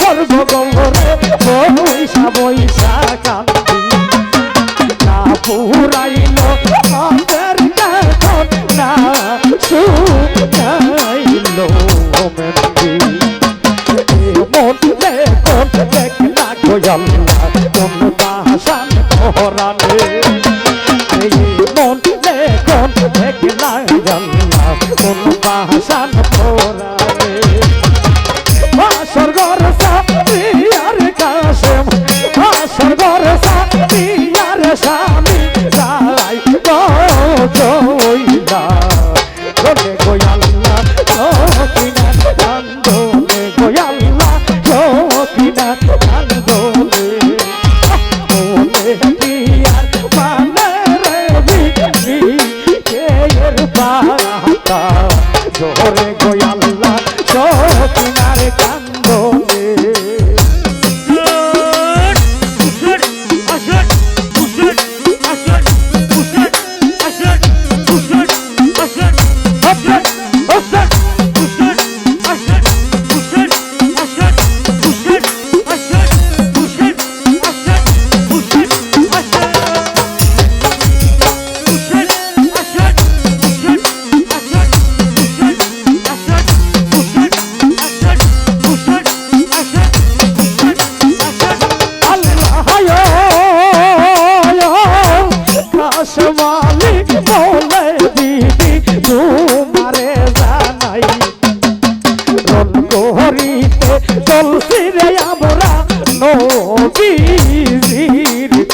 সর্বগঙ্গরে বৈশা বৈশা কান্দি। না পুরাই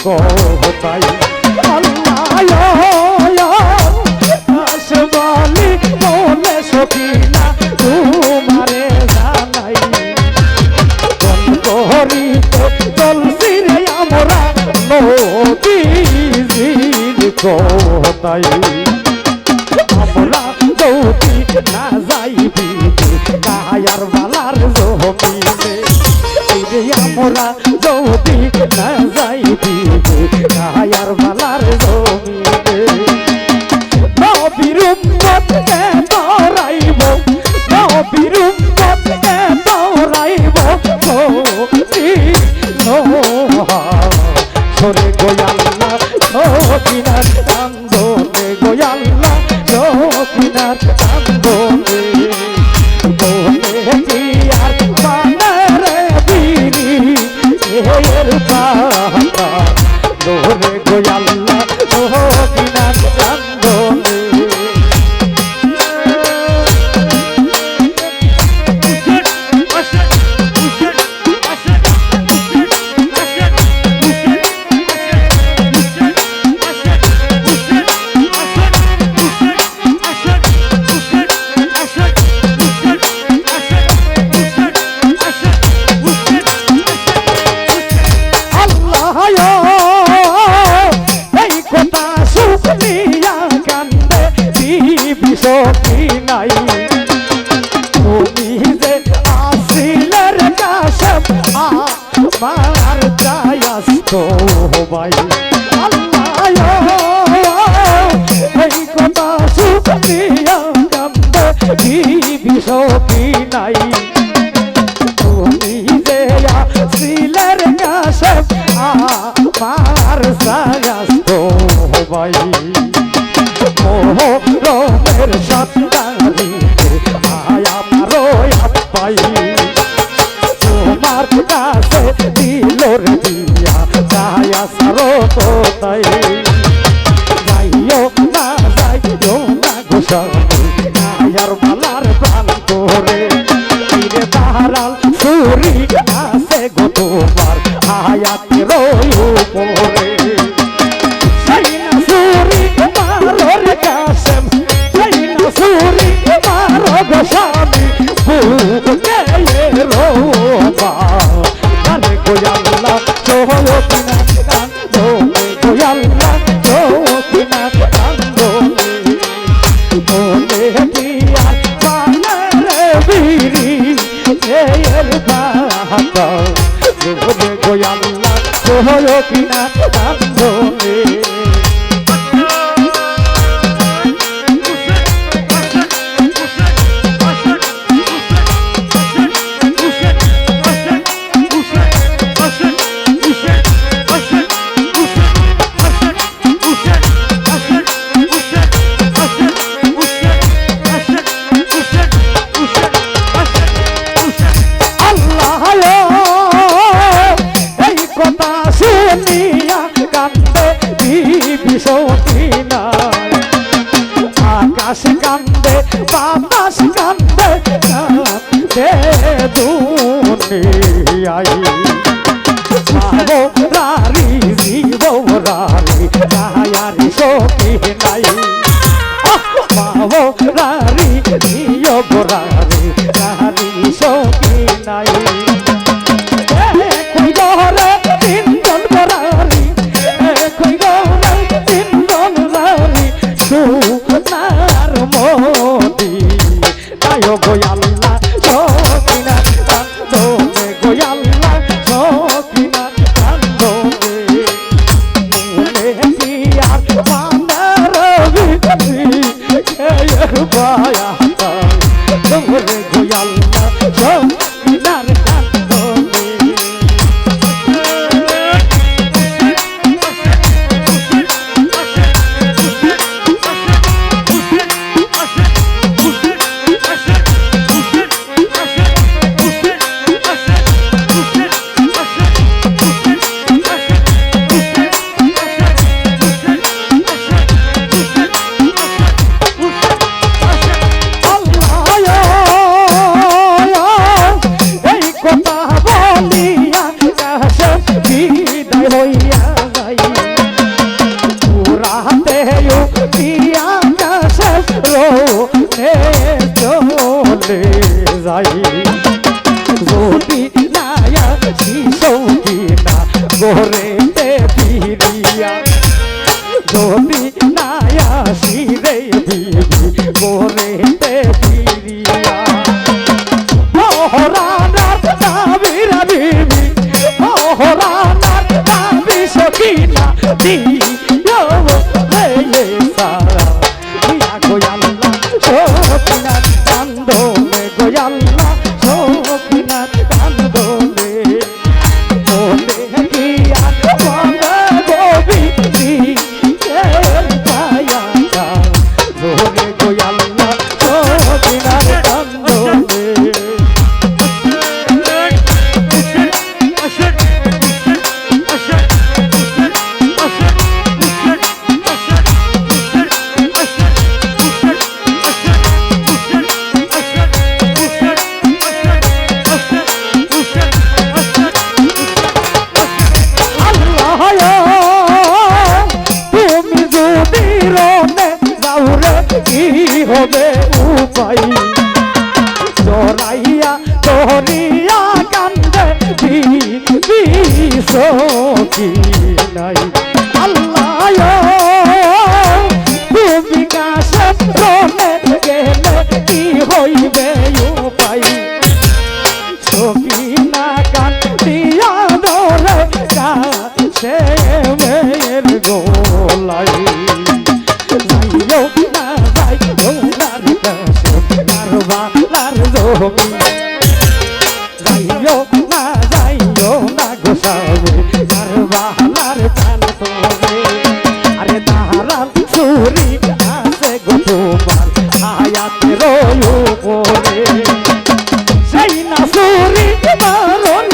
কোথায় আসবালি মনে সকিনা তোমারে জানাই। করি চলছি রে আমরা নদীর কোথায় মোদি না যাই দিব কায়ার বালার ઓહો દીનાથ বাই তোমার আয়াত রয় উপর হলো কিনা? so হইয়া যাই পুরাতে পিয়া রে চলে যাই যদি না শিশো না গোরে you. তোমার হায়াতের উপরে। সেই না সুরি মারণ